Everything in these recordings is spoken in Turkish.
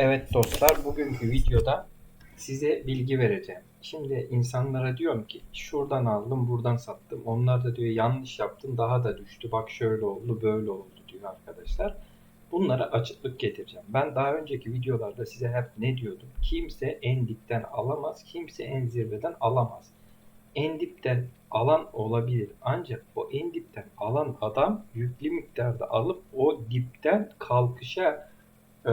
Evet dostlar, bugünkü videoda size bilgi vereceğim. Şimdi insanlara diyorum ki şuradan aldım, buradan sattım. Onlar da diyor yanlış yaptın, daha da düştü. Bak şöyle oldu, böyle oldu diyor arkadaşlar. Bunlara açıklık getireceğim. Ben daha önceki videolarda size hep ne diyordum? Kimse en dipten alamaz, kimse en zirveden alamaz. En dipten alan olabilir. Ancak o en dipten alan adam yüklü miktarda alıp o dipten kalkışa e,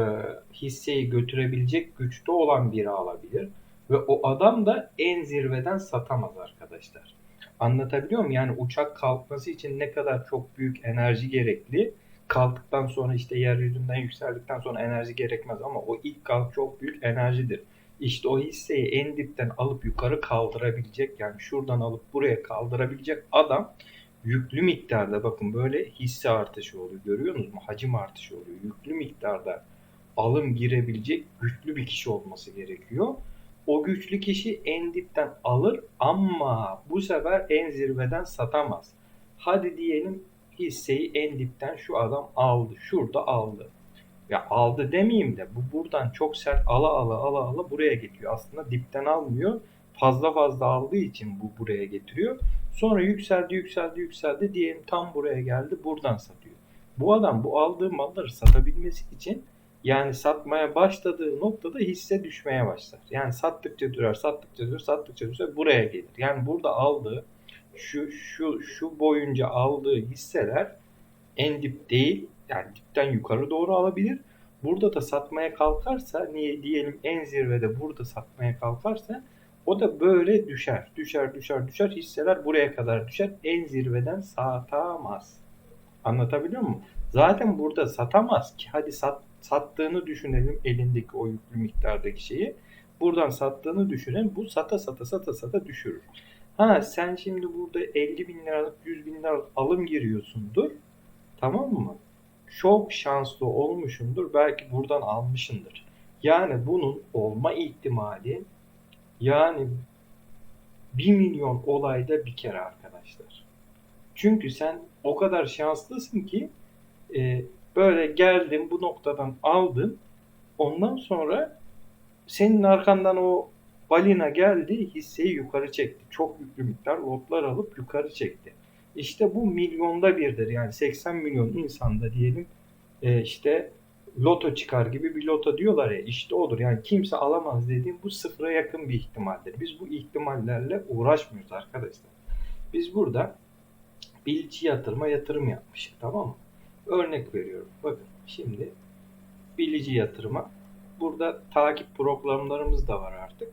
hisseyi götürebilecek güçte olan biri alabilir. Ve o adam da en zirveden satamaz arkadaşlar. Anlatabiliyor muyum? Yani uçak kalkması için ne kadar çok büyük enerji gerekli. Kalktıktan sonra işte yeryüzünden yükseldikten sonra enerji gerekmez ama o ilk kalk çok büyük enerjidir. İşte o hisseyi en dipten alıp yukarı kaldırabilecek yani şuradan alıp buraya kaldırabilecek adam yüklü miktarda bakın böyle hisse artışı oluyor. Görüyorsunuz mu? Hacim artışı oluyor. Yüklü miktarda alım girebilecek güçlü bir kişi olması gerekiyor. O güçlü kişi en dipten alır ama bu sefer en zirveden satamaz. Hadi diyelim hisseyi en dipten şu adam aldı. Şurada aldı. Ya aldı demeyeyim de bu buradan çok sert ala ala ala ala buraya getiriyor. Aslında dipten almıyor. Fazla fazla aldığı için bu buraya getiriyor. Sonra yükseldi yükseldi yükseldi diyelim tam buraya geldi buradan satıyor. Bu adam bu aldığı malları satabilmesi için yani satmaya başladığı noktada hisse düşmeye başlar. Yani sattıkça durar, sattıkça durar, sattıkça durar buraya gelir. Yani burada aldığı şu şu şu boyunca aldığı hisseler en dip değil. Yani dipten yukarı doğru alabilir. Burada da satmaya kalkarsa niye diyelim en zirvede burada satmaya kalkarsa o da böyle düşer. Düşer, düşer, düşer. Hisseler buraya kadar düşer. En zirveden satamaz. Anlatabiliyor muyum? Zaten burada satamaz ki. Hadi sat, sattığını düşünelim elindeki o yüklü miktardaki şeyi. Buradan sattığını düşünelim. Bu sata sata sata sata düşürür. Ha sen şimdi burada 50 bin liralık 100 bin liralık alım giriyorsundur. Tamam mı? Çok şanslı olmuşundur. Belki buradan almışındır. Yani bunun olma ihtimali yani 1 milyon olayda bir kere arkadaşlar. Çünkü sen o kadar şanslısın ki e, böyle geldin bu noktadan aldın. Ondan sonra senin arkandan o balina geldi hisseyi yukarı çekti. Çok yüklü miktar lotlar alıp yukarı çekti. İşte bu milyonda birdir. Yani 80 milyon insanda diyelim e, işte loto çıkar gibi bir loto diyorlar ya işte odur. Yani kimse alamaz dediğim bu sıfıra yakın bir ihtimaldir. Biz bu ihtimallerle uğraşmıyoruz arkadaşlar. Biz burada bilgi yatırıma yatırım yapmıştık tamam mı? Örnek veriyorum. Bakın şimdi bilici yatırıma burada takip programlarımız da var artık.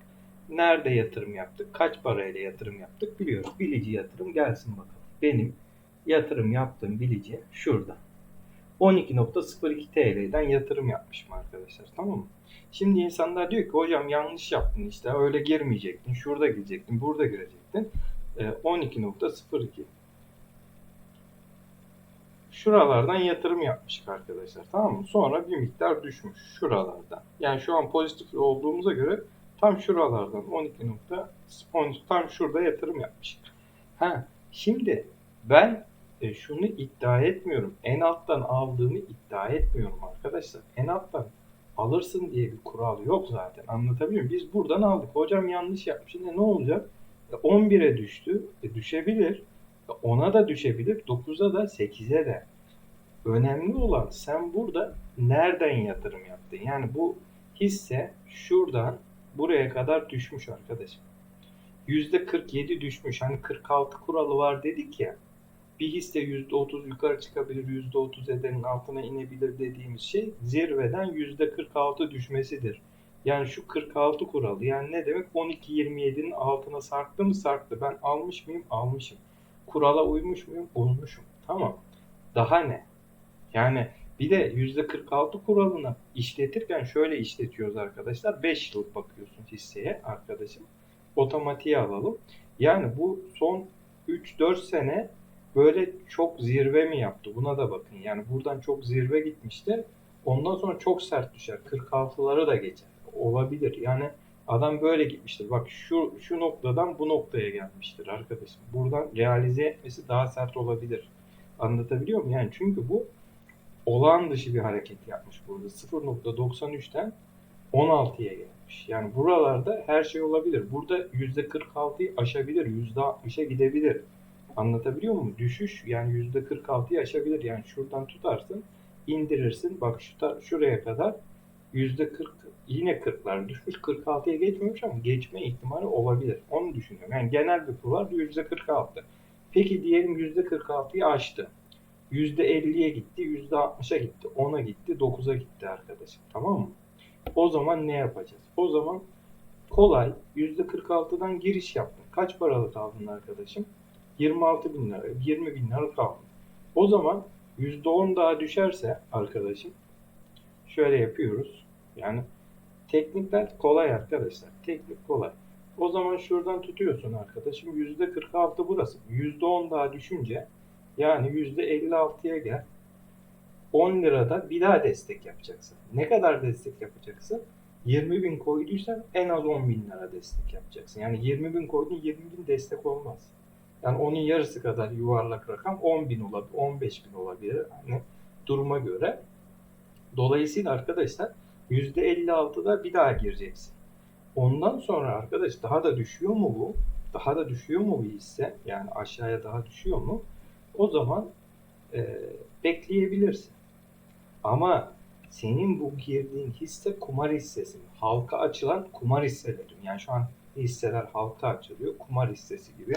Nerede yatırım yaptık? Kaç parayla yatırım yaptık biliyoruz. Bilici yatırım gelsin bakalım. Benim yatırım yaptığım bilici şurada. 12.02 TL'den yatırım yapmışım arkadaşlar tamam mı? Şimdi insanlar diyor ki hocam yanlış yaptın işte öyle girmeyecektin şurada girecektin burada girecektin. E, 12.02 Şuralardan yatırım yapmıştık arkadaşlar tamam mı? Sonra bir miktar düşmüş şuralardan. Yani şu an pozitif olduğumuza göre tam şuralardan 12.13 tam şurada yatırım yapmıştık. Ha, şimdi ben e, şunu iddia etmiyorum. En alttan aldığımı iddia etmiyorum arkadaşlar. En alttan alırsın diye bir kural yok zaten. Anlatabiliyor muyum? Biz buradan aldık. Hocam yanlış yapmış. Şimdi ne olacak? E, 11'e düştü. E, düşebilir. E, 10'a da düşebilir. 9'a da 8'e de. Önemli olan sen burada nereden yatırım yaptın? Yani bu hisse şuradan buraya kadar düşmüş arkadaşım. %47 düşmüş. Hani 46 kuralı var dedik ya bir hisse %30 yukarı çıkabilir, %30 edenin altına inebilir dediğimiz şey zirveden %46 düşmesidir. Yani şu 46 kuralı yani ne demek 12-27'nin altına sarktı mı sarktı. Ben almış mıyım? Almışım. Kurala uymuş muyum? Uymuşum. Tamam. Daha ne? Yani bir de %46 kuralını işletirken şöyle işletiyoruz arkadaşlar. 5 yıl bakıyorsun hisseye arkadaşım. Otomatiğe alalım. Yani bu son 3-4 sene böyle çok zirve mi yaptı? Buna da bakın. Yani buradan çok zirve gitmişti. Ondan sonra çok sert düşer. 46'ları da geçer. Olabilir. Yani adam böyle gitmiştir. Bak şu şu noktadan bu noktaya gelmiştir arkadaşım. Buradan realize etmesi daha sert olabilir. Anlatabiliyor muyum? Yani çünkü bu olağan dışı bir hareket yapmış burada. 0.93'ten 16'ya gelmiş. Yani buralarda her şey olabilir. Burada %46'yı aşabilir, %60'a gidebilir. Anlatabiliyor muyum? Düşüş yani %46'yı aşabilir. Yani şuradan tutarsın, indirirsin. Bak şu şuraya kadar %40 yine 40'lar düşmüş. 46'ya geçmemiş ama geçme ihtimali olabilir. Onu düşünüyorum. Yani genel bir kur var %46. Peki diyelim %46'yı aştı. %50'ye gitti, %60'a gitti, 10'a gitti, 9'a gitti arkadaşım. Tamam mı? O zaman ne yapacağız? O zaman kolay %46'dan giriş yaptın. Kaç paralık aldın arkadaşım? 26 bin lira, 20 bin lira kaldı. O zaman %10 daha düşerse arkadaşım şöyle yapıyoruz. Yani teknikler kolay arkadaşlar. Teknik kolay. O zaman şuradan tutuyorsun arkadaşım. %46 burası. %10 daha düşünce yani %56'ya gel. 10 lirada bir daha destek yapacaksın. Ne kadar destek yapacaksın? 20 bin koyduysan en az 10 bin lira destek yapacaksın. Yani 20 bin koydun 20 bin destek olmaz. Yani onun yarısı kadar yuvarlak rakam 10 bin olabilir, 15 bin olabilir. Yani duruma göre. Dolayısıyla arkadaşlar %56'da bir daha gireceksin. Ondan sonra arkadaş daha da düşüyor mu bu? Daha da düşüyor mu bu hisse? Yani aşağıya daha düşüyor mu? O zaman e, bekleyebilirsin. Ama senin bu girdiğin hisse kumar hissesi. Halka açılan kumar hisselerim. Yani şu an hisseler halka açılıyor. Kumar hissesi gibi.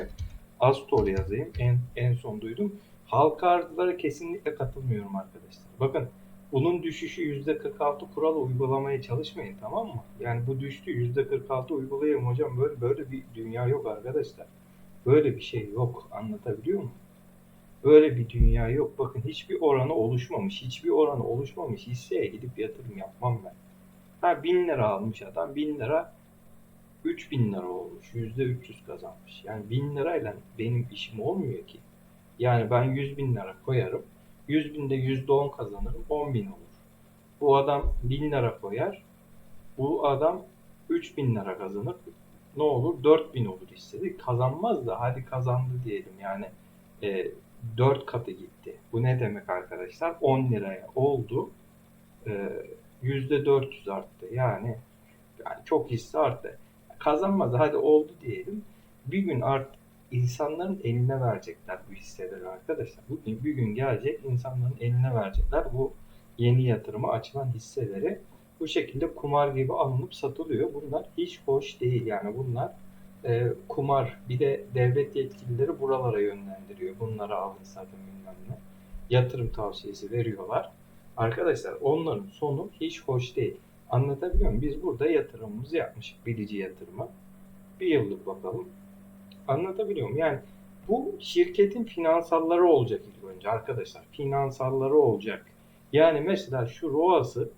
Astor yazayım. En, en son duydum. Halka arzlara kesinlikle katılmıyorum arkadaşlar. Bakın bunun düşüşü %46 kural uygulamaya çalışmayın tamam mı? Yani bu düştü %46 uygulayayım hocam böyle böyle bir dünya yok arkadaşlar. Böyle bir şey yok. Anlatabiliyor muyum? Böyle bir dünya yok. Bakın hiçbir oranı oluşmamış. Hiçbir oranı oluşmamış hisseye gidip yatırım yapmam ben. Ha 1000 lira almış adam. 1000 lira 3000 lira olmuş. %300 kazanmış. Yani 1000 lirayla benim işim olmuyor ki. Yani ben 100 bin lira koyarım. 100 binde %10 kazanırım. 10 bin olur. Bu adam 1000 lira koyar. Bu adam 3000 lira kazanır. Ne olur? 4000 olur hissedi. Kazanmaz da hadi kazandı diyelim. Yani e, 4 katı gitti. Bu ne demek arkadaşlar? 10 liraya oldu. E, %400 arttı. Yani yani çok hisse arttı. Kazanmaz hadi oldu diyelim. Bir gün art insanların eline verecekler bu hisseleri arkadaşlar. Bugün bir gün gelecek insanların eline verecekler bu yeni yatırıma açılan hisseleri. Bu şekilde kumar gibi alınıp satılıyor. Bunlar hiç hoş değil. Yani bunlar e, kumar. Bir de devlet yetkilileri buralara yönlendiriyor. Bunları alın satın bilmem ne. Yatırım tavsiyesi veriyorlar. Arkadaşlar onların sonu hiç hoş değil. Anlatabiliyor muyum? Biz burada yatırımımızı yapmışık. Bilici yatırımı. Bir yıllık bakalım. Anlatabiliyor muyum? Yani bu şirketin finansalları olacak ilk önce arkadaşlar. Finansalları olacak. Yani mesela şu ROAS'ı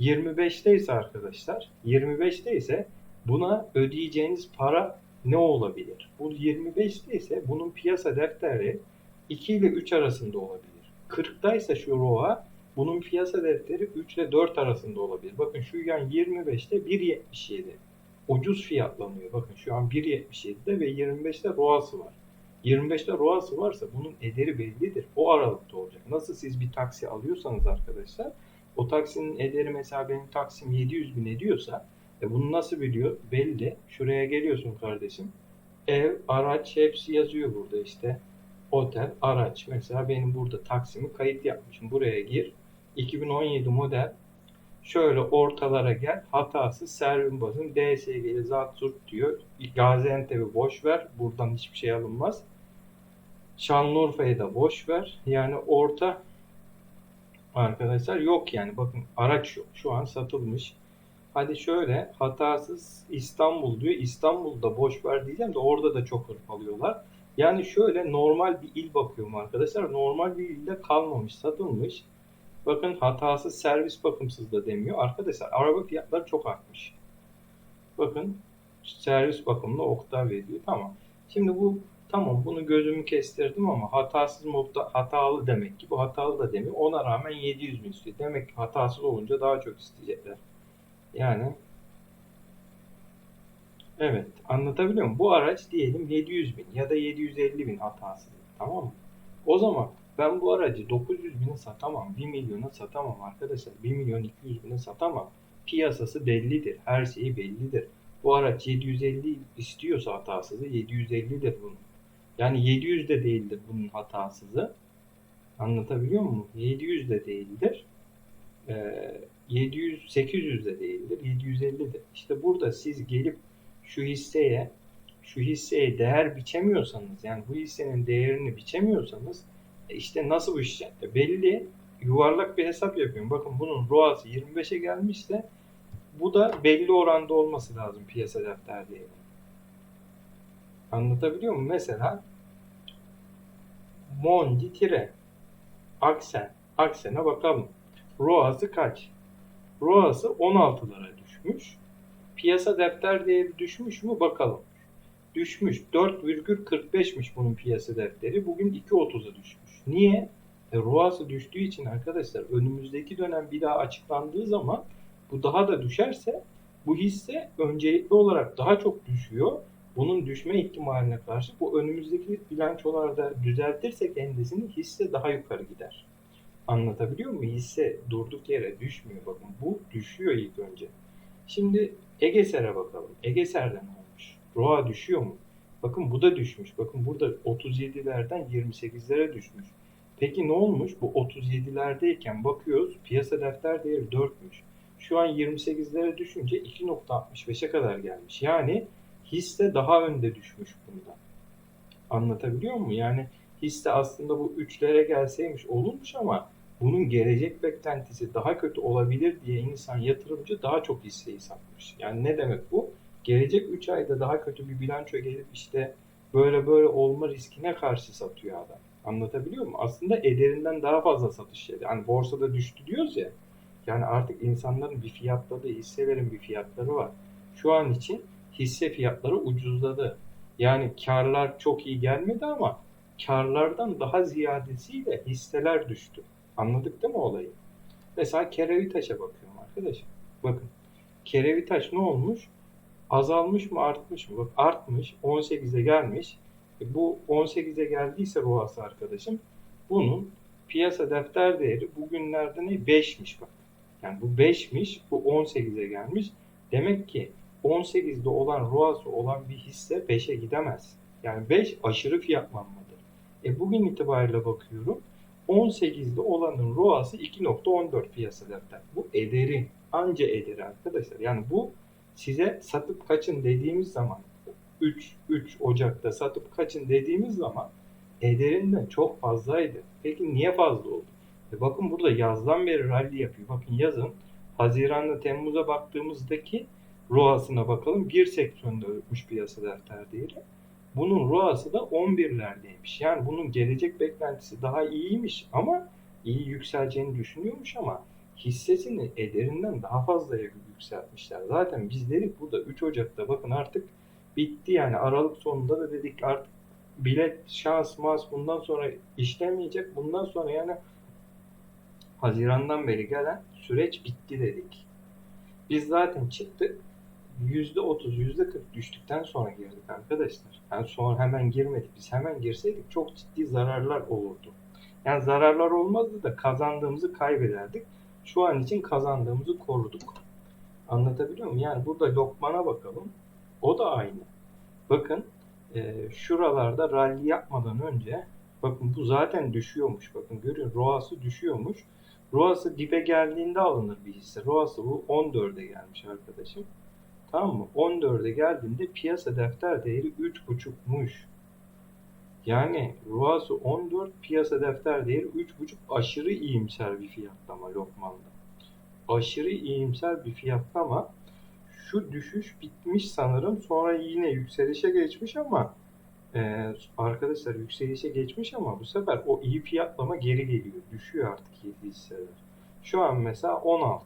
25'te ise arkadaşlar 25'te ise buna ödeyeceğiniz para ne olabilir? Bu 25'te ise bunun piyasa defteri 2 ile 3 arasında olabilir. 40'ta ise şu ROA bunun piyasa defteri 3 ile 4 arasında olabilir. Bakın şu yan 25'te 1.77 ucuz fiyatlanıyor. Bakın şu an 1.77'de ve 25'te ROAS'ı var. 25'te ROAS'ı varsa bunun ederi bellidir. O aralıkta olacak. Nasıl siz bir taksi alıyorsanız arkadaşlar o taksinin ederi mesela benim taksim 700 bin ediyorsa e bunu nasıl biliyor? Belli. Şuraya geliyorsun kardeşim. Ev, araç hepsi yazıyor burada işte. Otel, araç. Mesela benim burada taksimi kayıt yapmışım. Buraya gir. 2017 model Şöyle ortalara gel. Hatasız servin basın. DSG'li zat zurt diyor. Gaziantep'i boş ver. Buradan hiçbir şey alınmaz. Şanlıurfa'yı da boş ver. Yani orta arkadaşlar yok yani. Bakın araç yok. Şu an satılmış. Hadi şöyle hatasız İstanbul diyor. İstanbul'da boş ver diyeceğim de orada da çok hırpalıyorlar. Yani şöyle normal bir il bakıyorum arkadaşlar. Normal bir ilde kalmamış, satılmış. Bakın hatasız servis bakımsız da demiyor. Arkadaşlar araba fiyatları çok artmış. Bakın servis bakımlı Octavia diyor. Tamam. Şimdi bu tamam bunu gözümü kestirdim ama hatasız modda hatalı demek ki bu hatalı da demiyor. Ona rağmen 700 bin istiyor. Demek ki hatasız olunca daha çok isteyecekler. Yani evet anlatabiliyor muyum? Bu araç diyelim 700 bin ya da 750 bin hatasız. Tamam mı? O zaman ben bu aracı 900 bine satamam, 1 milyona satamam arkadaşlar. 1 milyon 200 bine satamam. piyasası bellidir. Her şeyi bellidir. Bu araç 750 istiyorsa hatasızı 750'dir bunun. Yani 700 de değildir bunun hatasızı. Anlatabiliyor muyum? 700 de değildir. Ee, 700 800 de değildir. 750'dir. İşte burada siz gelip şu hisseye şu hisseye değer biçemiyorsanız yani bu hissenin değerini biçemiyorsanız işte nasıl bu iş? E belli yuvarlak bir hesap yapıyorum. Bakın bunun ROAS'ı 25'e gelmişse bu da belli oranda olması lazım piyasa değeri. Anlatabiliyor muyum? Mesela Mondi tire Aksen. Aksen'e bakalım. ROAS'ı kaç? ROAS'ı 16'lara düşmüş. Piyasa defter değeri düşmüş mü? Bakalım. Düşmüş. 4,45'miş bunun piyasa defteri. Bugün 2.30'a düşmüş. Niye? E, ROAS'ı düştüğü için arkadaşlar önümüzdeki dönem bir daha açıklandığı zaman bu daha da düşerse bu hisse öncelikli olarak daha çok düşüyor. Bunun düşme ihtimaline karşı bu önümüzdeki bilançolarda düzeltirsek endesini hisse daha yukarı gider. Anlatabiliyor muyum? Hisse durduk yere düşmüyor. Bakın bu düşüyor ilk önce. Şimdi Egeser'e bakalım. Egeser'de ne olmuş? ROA düşüyor mu? Bakın bu da düşmüş. Bakın burada 37'lerden 28'lere düşmüş. Peki ne olmuş? Bu 37'lerdeyken bakıyoruz piyasa defter değeri 4'müş. Şu an 28'lere düşünce 2.65'e kadar gelmiş. Yani hisse daha önde düşmüş bundan. Anlatabiliyor muyum? Yani hisse aslında bu 3'lere gelseymiş olurmuş ama bunun gelecek beklentisi daha kötü olabilir diye insan yatırımcı daha çok hisseyi satmış. Yani ne demek bu? Gelecek 3 ayda daha kötü bir bilanço gelip işte böyle böyle olma riskine karşı satıyor adam. Anlatabiliyor muyum? Aslında ederinden daha fazla satış yedi. Hani borsada düştü diyoruz ya. Yani artık insanların bir fiyatladığı hisselerin bir fiyatları var. Şu an için hisse fiyatları ucuzladı. Yani karlar çok iyi gelmedi ama karlardan daha ziyadesiyle hisseler düştü. Anladık değil mi olayı? Mesela Kerevitaş'a bakıyorum arkadaşım. Bakın Kerevitaş ne olmuş? Azalmış mı artmış mı? Bak artmış 18'e gelmiş. E bu 18'e geldiyse ROAS arkadaşım bunun piyasa defter değeri bugünlerde ne? 5'miş bak. Yani bu 5'miş bu 18'e gelmiş. Demek ki 18'de olan ROAS'ı olan bir hisse 5'e gidemez. Yani 5 aşırı fiyatlanmadır. E bugün itibariyle bakıyorum 18'de olanın ROAS'ı 2.14 piyasa defter. Bu ederi. Anca ederi arkadaşlar. Yani bu size satıp kaçın dediğimiz zaman 3, 3 Ocak'ta satıp kaçın dediğimiz zaman ederinden çok fazlaydı. Peki niye fazla oldu? E bakın burada yazdan beri rally yapıyor. Bakın yazın Haziran'da Temmuz'a baktığımızdaki ROAS'ına bakalım. Bir seksiyonda öpmüş piyasa defter değeri. Bunun ROAS'ı da 11'lerdeymiş. Yani bunun gelecek beklentisi daha iyiymiş ama iyi yükseleceğini düşünüyormuş ama hissesini ederinden daha fazla yükseltmişler. Zaten biz dedik burada 3 Ocak'ta bakın artık bitti yani Aralık sonunda da dedik artık bilet, şans, mas bundan sonra işlemeyecek. Bundan sonra yani Haziran'dan beri gelen süreç bitti dedik. Biz zaten çıktık. %30, %40 düştükten sonra girdik arkadaşlar. Yani sonra hemen girmedik. Biz hemen girseydik çok ciddi zararlar olurdu. Yani zararlar olmazdı da kazandığımızı kaybederdik. Şu an için kazandığımızı koruduk. Anlatabiliyor muyum? Yani burada Lokman'a bakalım. O da aynı. Bakın e, şuralarda rally yapmadan önce bakın bu zaten düşüyormuş. Bakın görüyor ROAS'ı düşüyormuş. ROAS'ı dibe geldiğinde alınır bir hisse. ROAS'ı bu 14'e gelmiş arkadaşım. Tamam mı? 14'e geldiğinde piyasa defter değeri 3.5'muş. Yani ROAS'ı 14, piyasa defter değeri 3.5 aşırı iyimser bir fiyatlama Lokman'da. Aşırı iyimser bir fiyatlama. Şu düşüş bitmiş sanırım. Sonra yine yükselişe geçmiş ama e, arkadaşlar yükselişe geçmiş ama bu sefer o iyi fiyatlama geri geliyor. Düşüyor artık iyi hisseler. Şu an mesela 16.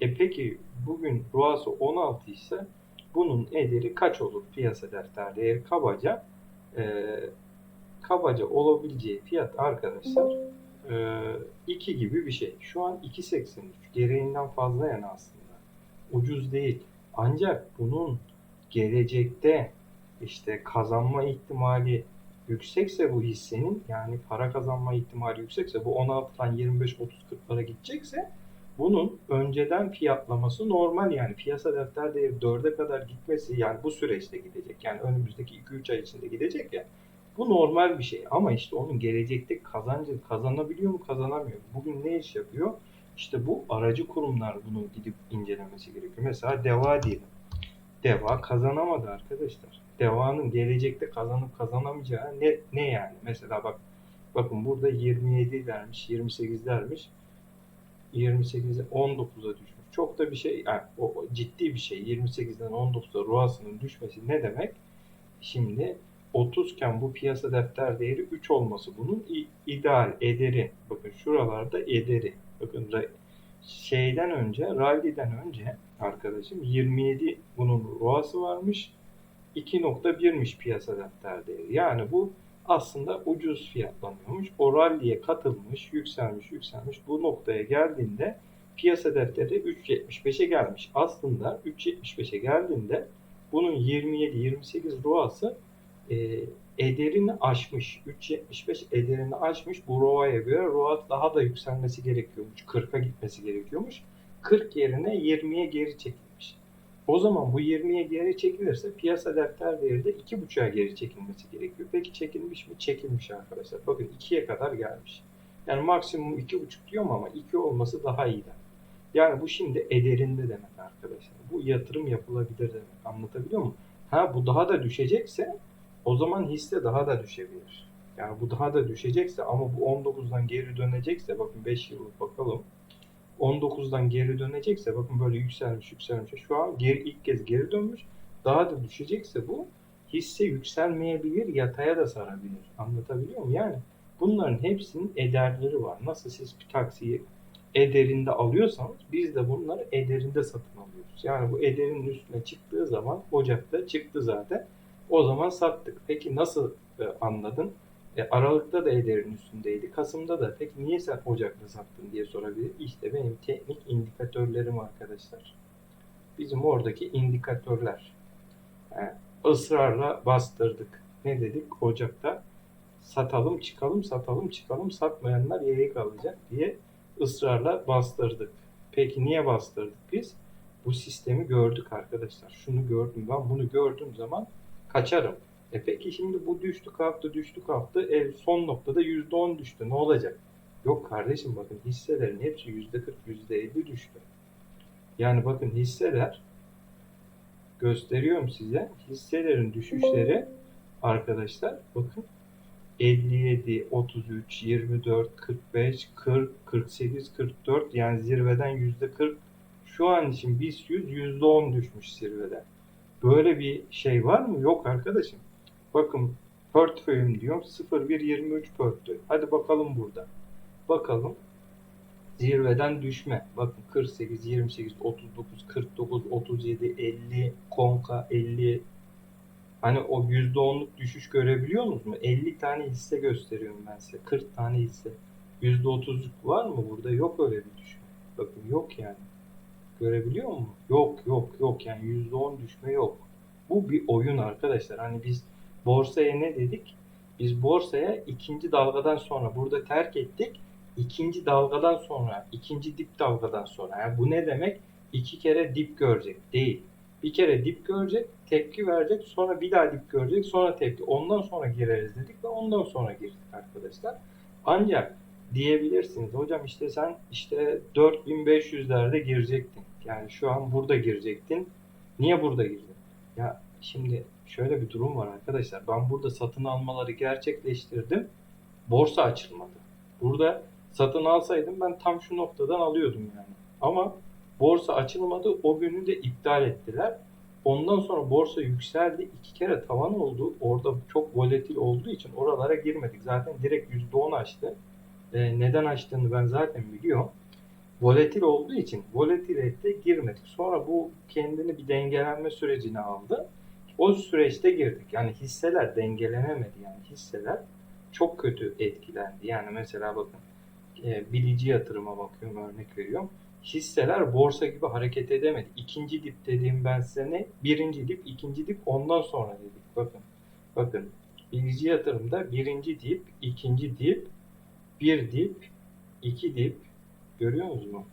E peki bugün ROAS'ı 16 ise bunun ederi kaç olur piyasa defter değeri kabaca e, kabaca olabileceği fiyat arkadaşlar e, 2 gibi bir şey. Şu an 2.83 gereğinden fazla yani aslında. Ucuz değil. Ancak bunun gelecekte işte kazanma ihtimali yüksekse bu hissenin yani para kazanma ihtimali yüksekse bu 16'dan 25 30 40'lara gidecekse Bunun önceden fiyatlaması normal yani piyasa defter değeri 4'e kadar gitmesi yani bu süreçte gidecek. Yani önümüzdeki 2-3 ay içinde gidecek ya. Bu normal bir şey ama işte onun gelecekte kazancı kazanabiliyor mu kazanamıyor? Bugün ne iş yapıyor? İşte bu aracı kurumlar bunu gidip incelemesi gerekiyor. Mesela DEVA diyelim. DEVA kazanamadı arkadaşlar. DEVA'nın gelecekte kazanıp kazanamayacağı ne, ne yani? Mesela bak bakın burada 27 dermiş, 28 dermiş. 28'e 19'a düşmüş. Çok da bir şey yani o, o ciddi bir şey. 28'den 19'a ROAS'ının düşmesi ne demek? Şimdi 30 iken bu piyasa defter değeri 3 olması bunun ideal ederi. Bakın şuralarda ederi. Bakın ra- şeyden önce, rally'den önce arkadaşım 27 bunun ROAS'ı varmış. 2.1'miş piyasa defter değeri. Yani bu aslında ucuz fiyatlanıyormuş. O rally'e katılmış, yükselmiş, yükselmiş. Bu noktaya geldiğinde piyasa defteri 3.75'e gelmiş. Aslında 3.75'e geldiğinde bunun 27-28 ROAS'ı e, ederini aşmış. 3.75 ederini aşmış. Bu ROA'ya göre ROA daha da yükselmesi gerekiyormuş. 40'a gitmesi gerekiyormuş. 40 yerine 20'ye geri çekilmiş. O zaman bu 20'ye geri çekilirse piyasa defter değeri de 2.5'a geri çekilmesi gerekiyor. Peki çekilmiş mi? Çekilmiş arkadaşlar. Bakın 2'ye kadar gelmiş. Yani maksimum 2.5 diyorum ama 2 olması daha iyi. Yani bu şimdi ederinde demek arkadaşlar. Bu yatırım yapılabilir demek. Anlatabiliyor muyum? Ha bu daha da düşecekse o zaman hisse daha da düşebilir. Yani bu daha da düşecekse ama bu 19'dan geri dönecekse bakın 5 yıllık bakalım. 19'dan geri dönecekse bakın böyle yükselmiş yükselmiş. Şu an geri ilk kez geri dönmüş. Daha da düşecekse bu hisse yükselmeyebilir, yataya da sarabilir. Anlatabiliyor muyum? Yani bunların hepsinin ederleri var. Nasıl siz bir taksiyi ederinde alıyorsanız biz de bunları ederinde satın alıyoruz. Yani bu ederin üstüne çıktığı zaman Ocak'ta çıktı zaten. O zaman sattık. Peki nasıl e, anladın? E, Aralık'ta da ederin üstündeydi. Kasım'da da. Peki niye sen Ocak'ta sattın diye sorabilir. İşte benim teknik indikatörlerim arkadaşlar. Bizim oradaki indikatörler. Yani ısrarla bastırdık. Ne dedik? Ocak'ta satalım çıkalım satalım çıkalım satmayanlar yeri kalacak diye ısrarla bastırdık. Peki niye bastırdık biz? Bu sistemi gördük arkadaşlar. Şunu gördüm ben bunu gördüğüm zaman kaçarım. E peki şimdi bu düştü kalktı düştü kalktı. E son noktada %10 düştü. Ne olacak? Yok kardeşim bakın hisselerin hepsi %40 %50 düştü. Yani bakın hisseler gösteriyorum size. Hisselerin düşüşleri arkadaşlar bakın 57, 33, 24, 45, 40, 48, 44 yani zirveden yüzde 40 şu an için BIST 100 yüzde 10 düşmüş zirveden. Böyle bir şey var mı? Yok arkadaşım. Bakın portföyüm diyorum 0123 portföy. Hadi bakalım burada. Bakalım. Zirveden düşme. Bakın 48, 28, 39, 49, 37, 50, konka 50, Hani o %10'luk düşüş görebiliyor musunuz mu? 50 tane hisse gösteriyorum ben size. 40 tane hisse. %30'luk var mı burada? Yok öyle bir düşme. Bakın yok yani. Görebiliyor mu? Yok yok yok yani %10 düşme yok. Bu bir oyun arkadaşlar. Hani biz borsaya ne dedik? Biz borsaya ikinci dalgadan sonra burada terk ettik. İkinci dalgadan sonra, ikinci dip dalgadan sonra. Yani bu ne demek? İki kere dip görecek değil. Bir kere dip görecek, tepki verecek, sonra bir daha dip görecek, sonra tepki. Ondan sonra gireriz dedik ve ondan sonra girdik arkadaşlar. Ancak diyebilirsiniz hocam işte sen işte 4500'lerde girecektin. Yani şu an burada girecektin. Niye burada girdin? Ya şimdi şöyle bir durum var arkadaşlar. Ben burada satın almaları gerçekleştirdim. Borsa açılmadı. Burada satın alsaydım ben tam şu noktadan alıyordum yani. Ama borsa açılmadı. O günü de iptal ettiler. Ondan sonra borsa yükseldi. iki kere tavan oldu. Orada çok volatil olduğu için oralara girmedik. Zaten direkt %10 açtı. Ee, neden açtığını ben zaten biliyorum. Volatil olduğu için volatilite girmedik. Sonra bu kendini bir dengelenme sürecine aldı. O süreçte girdik. Yani hisseler dengelenemedi. Yani hisseler çok kötü etkilendi. Yani mesela bakın e, bilici yatırıma bakıyorum örnek veriyorum hisseler borsa gibi hareket edemedi. İkinci dip dediğim ben size ne? Birinci dip, ikinci dip ondan sonra dedik. Bakın. Bakın. Bilgi yatırımda birinci dip, ikinci dip, bir dip, iki dip. Görüyor musunuz mu?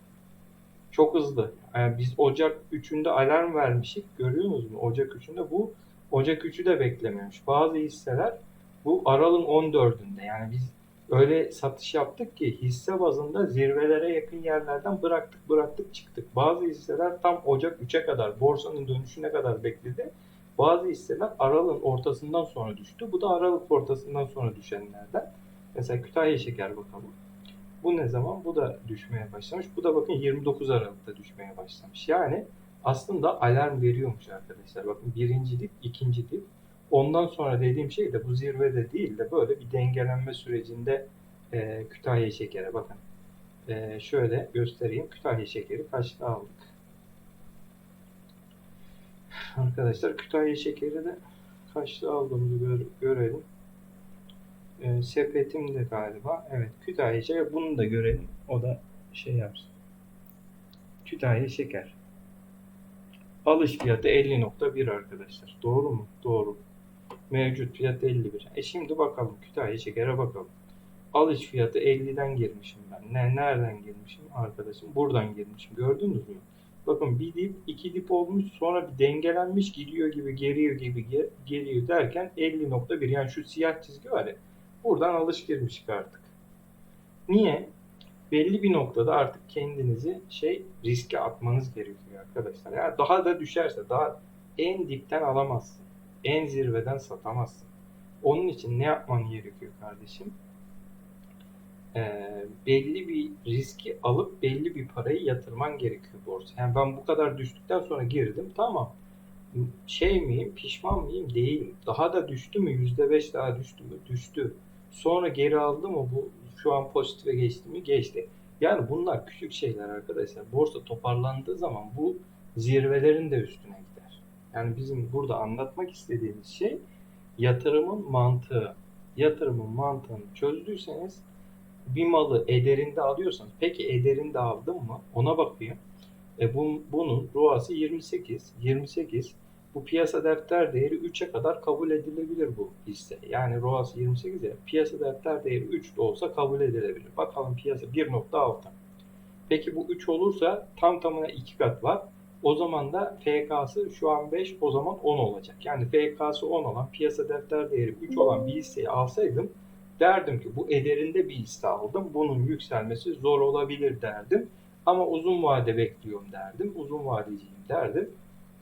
Çok hızlı. Yani biz Ocak 3'ünde alarm vermişik. Görüyor musunuz? Ocak 3'ünde bu Ocak 3'ü de beklemiyormuş. Bazı hisseler bu Aralık'ın 14'ünde. Yani biz öyle satış yaptık ki hisse bazında zirvelere yakın yerlerden bıraktık bıraktık çıktık. Bazı hisseler tam Ocak 3'e kadar borsanın dönüşüne kadar bekledi. Bazı hisseler Aralık'ın ortasından sonra düştü. Bu da Aralık ortasından sonra düşenlerden. Mesela Kütahya Şeker bakalım. Bu ne zaman? Bu da düşmeye başlamış. Bu da bakın 29 Aralık'ta düşmeye başlamış. Yani aslında alarm veriyormuş arkadaşlar. Bakın birinci dip, ikinci dip. Ondan sonra dediğim şey de bu zirvede değil de böyle bir dengelenme sürecinde e, Kütahya Şeker'e bakın. E, şöyle göstereyim. Kütahya Şeker'i kaçta aldık? Arkadaşlar Kütahya Şeker'i de kaçta aldığımızı gör- görelim. E, sepetim de galiba. Evet Kütahya Şeker. Bunu da görelim. O da şey yapsın. Kütahya Şeker. Alış fiyatı 50.1 arkadaşlar. Doğru mu? Doğru. Mevcut fiyat 51. E şimdi bakalım Kütahya Şeker'e bakalım. Alış fiyatı 50'den girmişim ben. Ne, nereden girmişim arkadaşım? Buradan girmişim. Gördünüz mü? Bakın bir dip, iki dip olmuş sonra bir dengelenmiş gidiyor gibi geriyor gibi ge- geliyor derken 50.1 yani şu siyah çizgi var ya buradan alış girmiş artık. Niye? Belli bir noktada artık kendinizi şey riske atmanız gerekiyor arkadaşlar. Yani daha da düşerse daha en dipten alamazsın. En zirveden satamazsın. Onun için ne yapman gerekiyor kardeşim? Ee, belli bir riski alıp belli bir parayı yatırman gerekiyor borsa. Yani ben bu kadar düştükten sonra girdim tamam. Şey miyim, pişman mıyım? Değilim. Daha da düştü mü? %5 daha düştü mü? Düştü. Sonra geri aldı mı? Bu şu an pozitife geçti mi? Geçti. Yani bunlar küçük şeyler arkadaşlar. Borsa toparlandığı zaman bu zirvelerin de üstüne gider. Yani bizim burada anlatmak istediğimiz şey yatırımın mantığı. Yatırımın mantığını çözdüyseniz bir malı ederinde alıyorsanız peki ederinde aldın mı? Ona bakayım. E bu, bunun ROAS'ı 28. 28 bu piyasa defter değeri 3'e kadar kabul edilebilir bu hisse. Yani ROAS 28 ya piyasa defter değeri 3 de olsa kabul edilebilir. Bakalım piyasa 1.6. Peki bu 3 olursa tam tamına 2 kat var. O zaman da FK'sı şu an 5 o zaman 10 olacak. Yani FK'sı 10 olan piyasa defter değeri 3 olan bir hisseyi alsaydım derdim ki bu ederinde bir hisse aldım. Bunun yükselmesi zor olabilir derdim. Ama uzun vade bekliyorum derdim. Uzun vadeciyim derdim.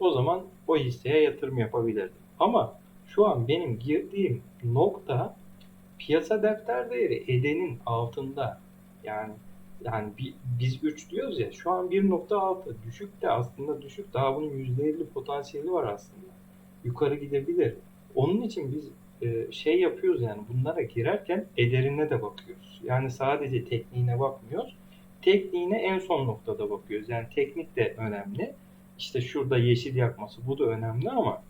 O zaman o hisseye yatırım yapabilirdim. Ama şu an benim girdiğim nokta piyasa defter değeri edenin altında. Yani yani bi- biz 3 diyoruz ya şu an 1.6 düşük de aslında düşük daha bunun %50 potansiyeli var aslında. Yukarı gidebilir. Onun için biz e, şey yapıyoruz yani bunlara girerken ederine de bakıyoruz. Yani sadece tekniğine bakmıyoruz. Tekniğine en son noktada bakıyoruz. Yani teknik de önemli. İşte şurada yeşil yakması bu da önemli ama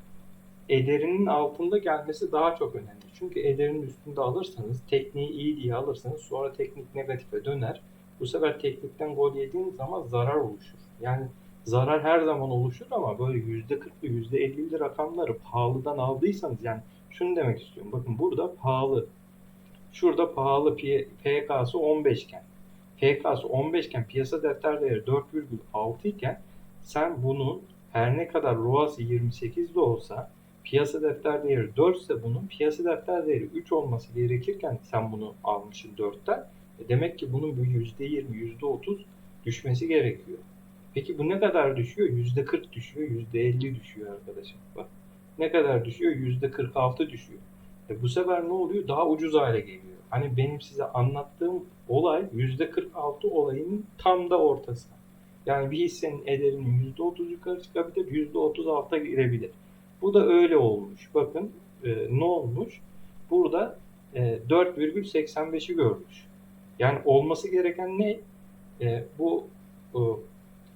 ederinin altında gelmesi daha çok önemli. Çünkü ederin üstünde alırsanız tekniği iyi diye alırsanız sonra teknik negatife döner. Bu sefer teknikten gol yediğiniz zaman zarar oluşur. Yani zarar her zaman oluşur ama böyle %40'lı %50'li rakamları pahalıdan aldıysanız yani şunu demek istiyorum. Bakın burada pahalı. Şurada pahalı P- PK'sı 15 iken PK'sı 15 iken piyasa defter değeri 4,6 iken sen bunun her ne kadar ROAS'ı 28 de olsa piyasa defter değeri 4 ise bunun piyasa defter değeri 3 olması gerekirken sen bunu almışsın 4'ten. E demek ki bunun bir %20, %30 düşmesi gerekiyor. Peki bu ne kadar düşüyor? %40 düşüyor, %50 düşüyor arkadaşım. Bak ne kadar düşüyor? %46 düşüyor. E bu sefer ne oluyor? Daha ucuz hale geliyor. Hani benim size anlattığım olay %46 olayının tam da ortası. Yani bir hissenin ederinin %30 yukarı çıkabilir, %30 alta girebilir. Bu da öyle olmuş. Bakın e, ne olmuş? Burada e, 4,85'i görmüş. Yani olması gereken ne? E, bu e,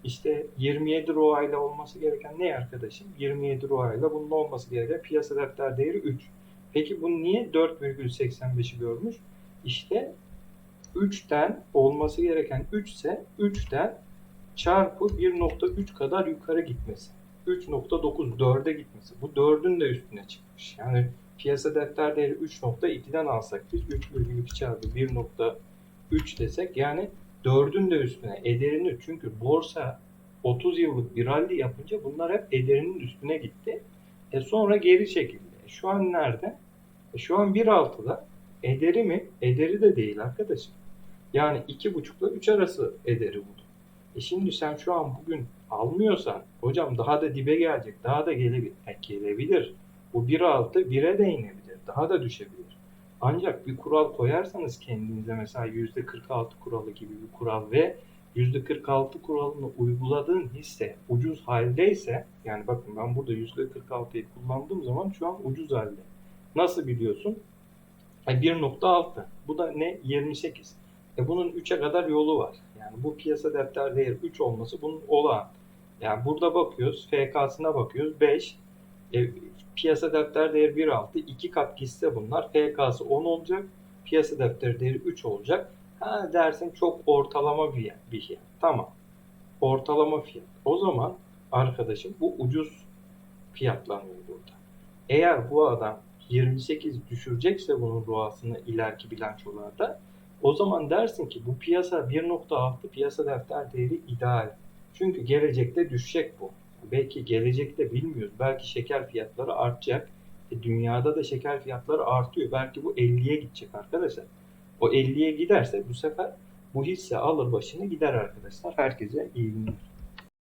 işte 27 ROA ile olması gereken ne arkadaşım? 27 ROA ile bunun olması gereken piyasa defter değeri 3. Peki bu niye 4,85'i görmüş? İşte 3'ten olması gereken 3 ise 3'ten çarpı 1.3 kadar yukarı gitmesi. 3.9 4'e gitmesi. Bu 4'ün de üstüne çıkmış. Yani piyasa defter değeri 3.2'den alsak biz 3,2 çarpı 1.3 desek yani Dördün de üstüne ederini çünkü borsa 30 yıllık bir rally yapınca bunlar hep ederinin üstüne gitti. E sonra geri çekildi. E şu an nerede? E şu an 1.6'da. Ederi mi? Ederi de değil arkadaşım. Yani 2.5 ile 3 arası ederi bu. E şimdi sen şu an bugün almıyorsan hocam daha da dibe gelecek. Daha da gelebilir. E gelebilir. Bu 1.6 1'e de inebilir. Daha da düşebilir. Ancak bir kural koyarsanız kendinize mesela %46 kuralı gibi bir kural ve %46 kuralını uyguladığın hisse ucuz haldeyse yani bakın ben burada %46'yı kullandığım zaman şu an ucuz halde. Nasıl biliyorsun? E 1.6. Bu da ne? 28. E bunun 3'e kadar yolu var. Yani bu piyasa defter değeri 3 olması bunun olağan. Yani burada bakıyoruz. FK'sına bakıyoruz. 5. E, piyasa defter değeri 1.6. 2 kat hisse bunlar. FK'sı 10 olacak. Piyasa defter değeri 3 olacak. Ha dersin çok ortalama bir, bir fiyat. Tamam. Ortalama fiyat. O zaman arkadaşım bu ucuz fiyatlanıyor burada. Eğer bu adam 28 düşürecekse bunun ruhasını ileriki bilançolarda o zaman dersin ki bu piyasa 1.6 piyasa defter değeri ideal. Çünkü gelecekte düşecek bu. Belki gelecekte bilmiyoruz. Belki şeker fiyatları artacak. E, dünyada da şeker fiyatları artıyor. Belki bu 50'ye gidecek arkadaşlar. O 50'ye giderse bu sefer bu hisse alır başını gider arkadaşlar. Herkese iyi günler.